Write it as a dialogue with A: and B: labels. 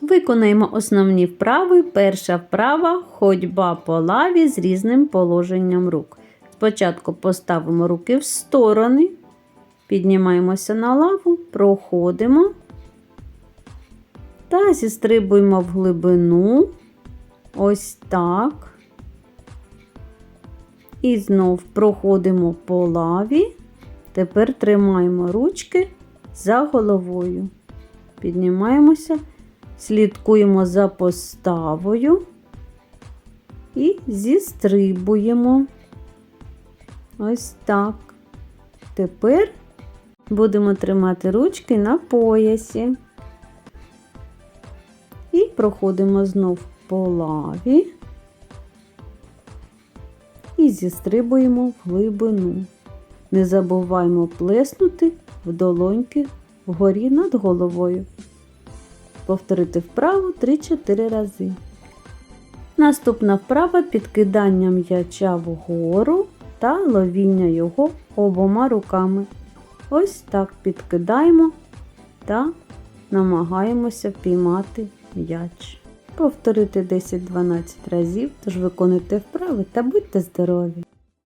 A: Виконаємо основні вправи. Перша вправа ходьба по лаві з різним положенням рук. Спочатку поставимо руки в сторони, піднімаємося на лаву, проходимо та зістрибуємо в глибину. Ось так. І знов проходимо по лаві. Тепер тримаємо ручки за головою. Піднімаємося, слідкуємо за поставою і зістрибуємо. Ось так. Тепер будемо тримати ручки на поясі. І проходимо знов по лаві і зістрибуємо в глибину. Не забуваємо плеснути в долоньки вгорі над головою. Повторити вправу 3-4 рази. Наступна вправа підкидання м'яча вгору та ловіння його обома руками. Ось так підкидаємо та намагаємося піймати м'яч. Повторити 10-12 разів, тож виконуйте вправи та будьте здорові!